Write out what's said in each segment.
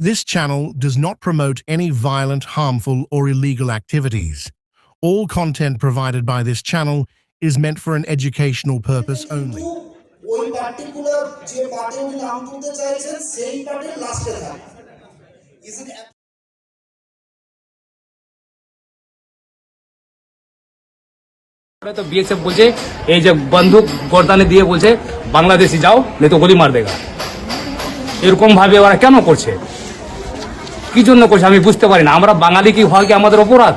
This channel does not promote any violent, harmful, or illegal activities. All content provided by this channel is meant for an educational purpose only. ওই particular যে পার্টে উনি নাম তুলতে চাইছেন সেই পার্টের লাস্টে থাকে ইজ ইট তো বিএসএফ বলছে এই যে বন্দুক গর্দানে দিয়ে বলছে বাংলাদেশি যাও নেই তো গলি মার দেগা এরকম ভাবে ওরা কেন করছে কি জন্য করছে আমি বুঝতে পারি না। আমরা বাঙালি কি হয় কি আমাদের অপরাধ?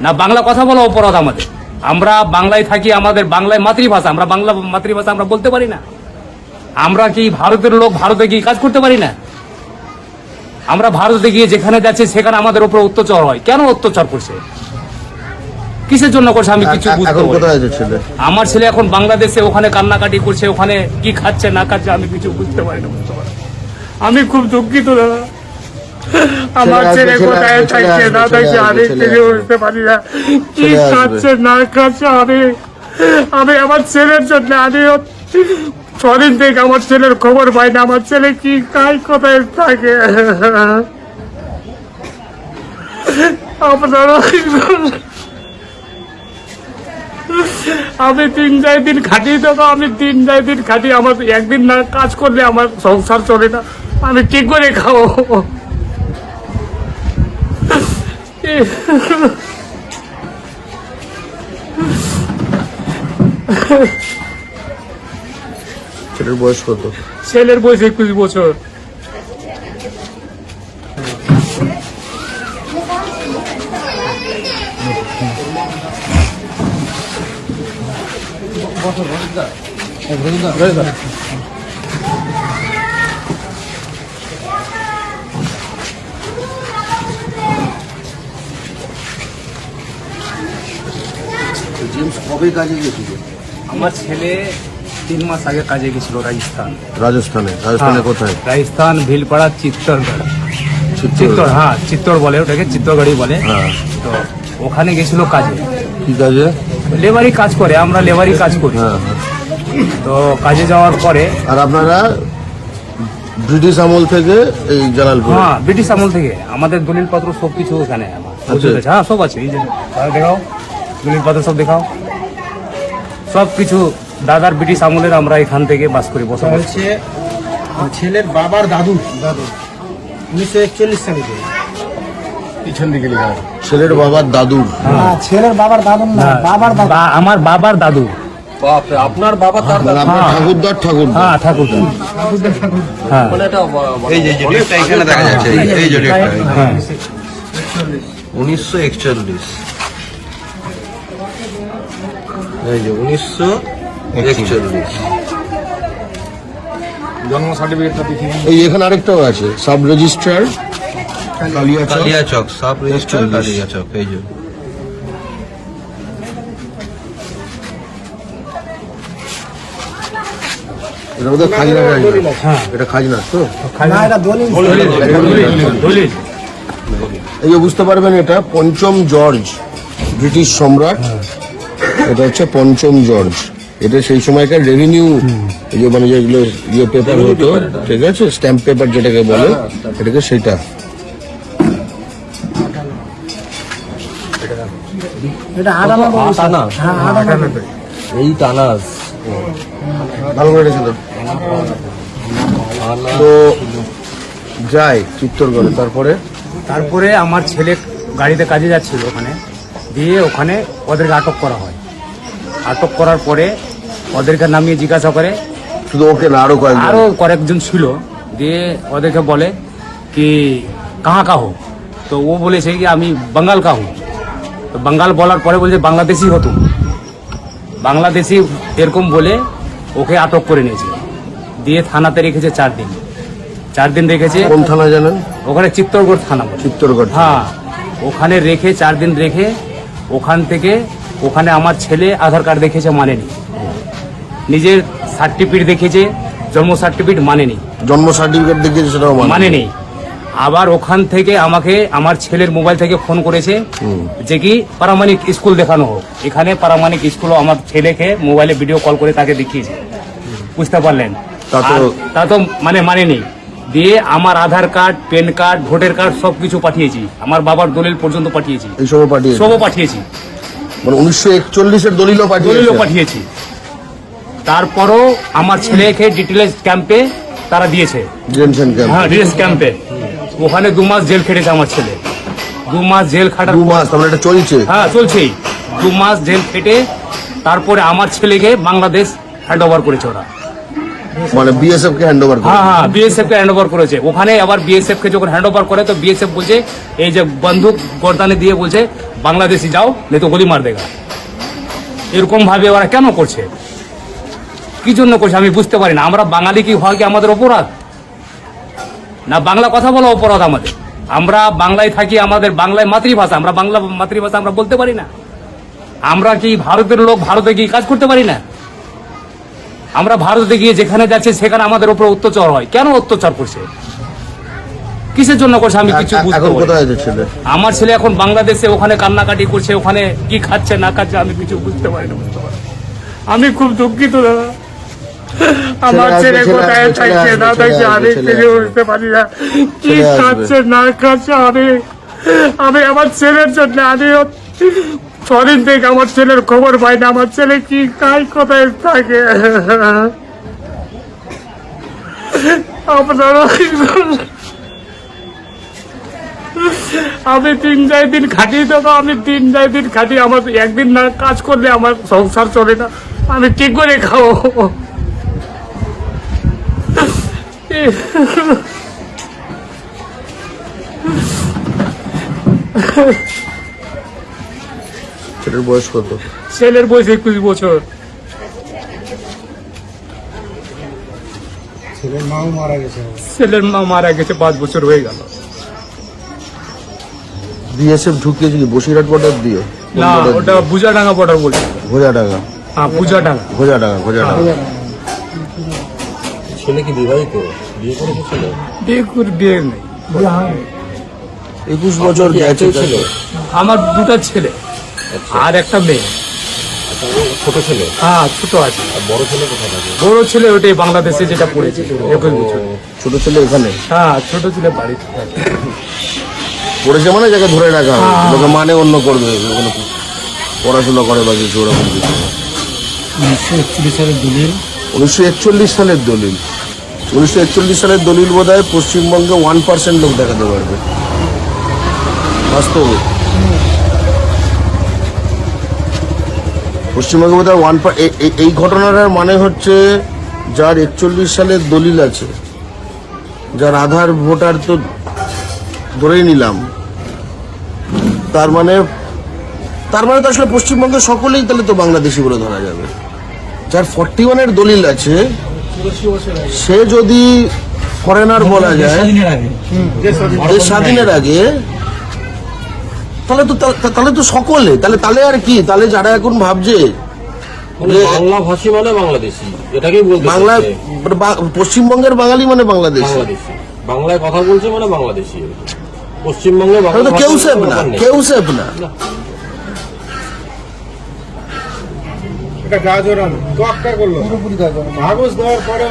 না বাংলা কথা বলা অপরাধ আমাদের। আমরা বাংলায় থাকি আমাদের বাংলায় মাতৃভাষা। আমরা বাংলা মাতৃভাষা আমরা বলতে পারি না। আমরা কি ভারতের লোক ভারতে গিয়ে কাজ করতে পারি না? আমরা ভারতে গিয়ে যেখানে যাচ্ছি সেখানে আমাদের উপর অত্যাচার হয়। কেন অত্যাচার করছে? কিসের জন্য করছে আমি কিছু আমার ছেলে এখন বাংলাদেশে ওখানে কান্নাকাটি করছে ওখানে কি খাচ্ছে না খাচ্ছে আমি কিছু বুঝতে পারি না বুঝতে পারি না। আমি খুব দুঃখিত দাদা। আমার ছেলে কোথায় থাকছে না থাকছে আমি ছেলে বুঝতে পারি না। কি খাচ্ছে না খাচ্ছে আমি আমি আমার ছেলের জন্য আমি ছদিন থেকে আমার ছেলের খবর পাই না আমার ছেলে কি খায় কোথায় থাকে? আপনারা আমি তিন চার দিন খাটি দেবো আমি তিন চার দিন খাটি আমার একদিন না কাজ করলে আমার সংসার চলে না আমি কি করে খাব? ছেলের বয়স কত ছেলের বয়স একুশ বছর জেমস কবে কাজে গেছিল। আমার ছেলে তিন মাস আগে কাজে গেছিল রাজস্থান। রাজস্থানে? রাজস্থানে হ্যাঁ, কোথায়? রাজস্থান ভিলপাড়া চিত্তরগড়। চিত্তর হ্যাঁ চিত্তর বলে ওটাকে চিত্তরগড়ই বলে। হ্যাঁ। তো ওখানে গেছিল কাজে। কি কাজে? লেবারি কাজ করে আমরা লেবারি কাজ করি। হ্যাঁ। তো কাজে যাওয়ার পরে আর আপনারা ব্রিটিশ আমল থেকে এই জালালপুর? হ্যাঁ ব্রিটিশ আমল থেকে। আমাদের দলিল পত্র সব কিছু ওখানে। আমার আছে। হ্যাঁ সব আছে। এই যে দেখাও। দলিল পত্র সব দেখাও? সব কিছু দাদার ব্রিটিশ আমলের আমরা এখান থেকে বাস করি করি। হচ্ছে ছেলের বাবার দাদু। দাদু। উনিশশো একচল্লিশ সালে থেকে। ছেলের বাবার দাদুর ছেলের বাবার দাদু না হ্যাঁ, বাবার দাদু। বা- আমার বাবার দাদু। আপনার বাবা তার মানে আপনার ঠাকুরদার ঠাকুরদার। হ্যাঁ ঠাকুর। হ্যাঁ। এই যে যে এখানে দেখা যাচ্ছে। এই যে- এই যে ডেটটা হ্যাঁ। উনিশশো একচল্লিশ। এই যে উনিশশো একচল্লিশ। এই এখানে আরেকটাও আছে sub registrar Kaliachak. Kaliachak sub register একচল্লিশ। কালিয়াচক এই যে। এটা বোধহয় খাজনা হ্যাঁ। এটা খাজনা তো? না এটা দলিল। দলিল। এই যে বুঝতে পারবেন এটা পঞ্চম জর্জ। ব্রিটিশ সম্রাট এটা হচ্ছে পঞ্চম জর্জ। এটা সেই সময়কার রেভিনিউ যে মানে যেগুলো ইয়ে পেপার হতো ঠিক আছে? স্ট্যাম্প পেপার যেটাকে বলে এটাকে সেটা। এটা আটানা টানা। হ্যাঁ এই টানাস ভালো করে রেখে তো যায় চিত্তরগড়ে। তারপরে? তারপরে আমার ছেলে গাড়িতে কাজে যাচ্ছিল ওখানে। দিয়ে ওখানে ওদেরকে আটক করা হয়। আটক করার পরে ওদেরকে নামিয়ে জিজ্ঞাসা করে। শুধু ওকে না আরও কয়েকজন? আরও কয়েকজন ছিল। দিয়ে ওদেরকে বলে কি কাহা কাহো? তো ও বলেছে কি আমি বাঙ্গাল কা হু তো বাঙ্গাল বলার পরে বলছে বাংলাদেশি হতো বাংলাদেশি এরকম বলে ওকে আটক করে নিয়েছে। দিয়ে থানাতে রেখেছে চার দিন। চার দিন রেখেছে কোন থানা জানেন? ওখানে চিত্তরগড় থানা চিত্তরগড় হ্যাঁ ওখানে রেখে চার দিন রেখে ওখান থেকে ওখানে আমার ছেলে আধার কার্ড দেখেছে মানেনি। নিজের সার্টিফিকেট দেখেছে জন্ম সার্টিফিকেট মানেনি। জন্ম সার্টিফিকেট দেখিয়েছে সেটাও মানে মানেনি। আবার ওখান থেকে আমাকে আমার ছেলের মোবাইল থেকে ফোন করেছে যে কি পারামানিক স্কুল দেখানো হোক। এখানে পারামানিক স্কুলও আমার ছেলেকে মোবাইলে ভিডিও কল করে তাকে দেখিয়েছে। বুঝতে পারলেন? তা তো মানে মানেনি। দিয়ে আমার Aadhaar card PAN card voter card সবকিছু পাঠিয়েছি। আমার বাবার দলিল পর্যন্ত পাঠিয়েছি। এই সবও সবও পাঠিয়েছি। মানে উনিশশো একচল্লিশের দলিলও দলিলও পাঠিয়েছি। তারপরও আমার ছেলেকে ডিটেলস ক্যাম্পে তারা দিয়েছে। ডিটেনশন ক্যাম্প হ্যাঁ ডিটেলস ক্যাম্পে ওখানে দু মাস জেল খেটেছে আমার ছেলে। দু মাস জেল খাটার দু মাস এটা চলছে? হ্যাঁ চলছেই। দু মাস জেল খেটে তারপরে আমার ছেলেকে বাংলাদেশ হ্যান্ড ওভার করেছে ওরা। মানে বিএসএফ কে হ্যান্ড ওভার হ্যাঁ হ্যাঁ বিএসএফ কে হ্যান্ড ওভার করেছে। ওখানে আবার বিএসএফ কে যখন হ্যান্ড ওভার করে, তো বিএসএফ বলছে, এই যে বন্দুক গর্দানে দিয়ে বলছে, বাংলাদেশি যাও, নেই তো গুলি মার দেগা। এরকম ভাবে ওরা কেন করছে? কি জন্য করছে আমি বুঝতে পারি না। আমরা বাঙালি কি হয় কি আমাদের অপরাধ? না, বাংলা কথা বলা অপরাধ আমাদের। আমরা বাংলায় থাকি, আমাদের বাংলায় মাতৃভাষা। আমরা বাংলা মাতৃভাষা আমরা বলতে পারি না। আমরা কি ভারতের লোক, ভারতে গিয়ে কাজ করতে পারি না? আমরা ভারতে গিয়ে যেখানে যাচ্ছে সেখানে আমাদের উপর অত্যাচার হয়। কেন অত্যাচার করছে? কিসের জন্য করছে? আমি কিছু বুঝতে আমার ছেলে এখন বাংলাদেশে ওখানে কান্নাকাটি করছে ওখানে কি খাচ্ছে না খাচ্ছে আমি কিছু বুঝতে পারি না বুঝতে পারি আমি খুব দুঃখিত দাদা। আমার ছেলে কোথায় থাকছে না থাকছে আমি পারি না। কি খাচ্ছে না খাচ্ছে আমি আমি আমার ছেলের জন্য আমি ছদিন থেকে আমার ছেলের খবর পাই না, আমার ছেলে কি খায় কোথায় থাকে? আপনারা আমি তিন চার দিন খাটি দেবো, আমি তিন চার দিন খাটি আমার একদিন না কাজ করলে আমার সংসার চলে না, আমি কি করে খাব? ছেলের বয়স কত? ছেলের বয়স একুশ বছর। ছেলের মাও মারা গেছে। ছেলের মা মারা গেছে পাঁচ বছর হয়ে গেল। বিএসএফ ঢুকিয়েছে কি বসিরহাট বর্ডার দিয়ে? না ওটা বুজাডাঙ্গা বর্ডার বলছে হ্যাঁ ছেলে কি বিবাহিত? বিয়ে করেছে ছেলে বিয়ে করে বিয়ে নেই। একুশ বছর গেছে ছিল? আমার দুটা ছেলে। আর একটা মেয়ে। ছোট ছেলে? হ্যাঁ ছোট আছে। আর বড় ছেলে কোথায় থাকে? বড় ছেলে ওটাই বাংলাদেশে যেটা পড়েছে একুশ বছর। ছোট ছেলে ওখানে হ্যাঁ ছোট ছেলে বাড়িতে থাকে। পড়েছে মানে যাকে ধরে রাখা হবে লোকে মানে অন্য করবে ওখানে পড়াশোনা করে বা কিছু ওরকম কিছু। উনিশশো একচল্লিশ সালের দলিল। উনিশশো একচল্লিশ সালের দলিল। উনিশশো একচল্লিশ সালের দলিল বোধ হয় পশ্চিমবঙ্গে ওয়ান পার্সেন্ট লোক দেখাতে পারবে। বাস্তবে। পশ্চিমবঙ্গে বোধ হয় ওয়ান এই ঘটনাটার মানে হচ্ছে যার একচল্লিশ সালের দলিল আছে। যার আধার ভোটার তো ধরেই নিলাম। তার মানে তার মানে তো আসলে পশ্চিমবঙ্গের সকলেই তাহলে তো বাংলাদেশি বলে ধরা যাবে। যার ফর্টি ওয়ানের দলিল আছে সে যদি ফরেনার বলা যায় দেশ স্বাধীনের আগে তাহলে তো তাহলে তো সকলে তাহলে তাহলে আর কি? তাহলে যারা এখন ভাবছে মানে বাংলা ভাষী মানে বাংলাদেশি এটাকেই বলতে বাংলা মানে বা- পশ্চিমবঙ্গের বাঙালি মানে বাংলাদেশ। বাংলায় কথা বলছে মানে বাংলাদেশি। পশ্চিমবঙ্গে বাংলা তো কেউ সেফ না কেউ সেফ না। এটা গা জোরানো তো আক্কার করল। কাগজ দেওয়ার পরে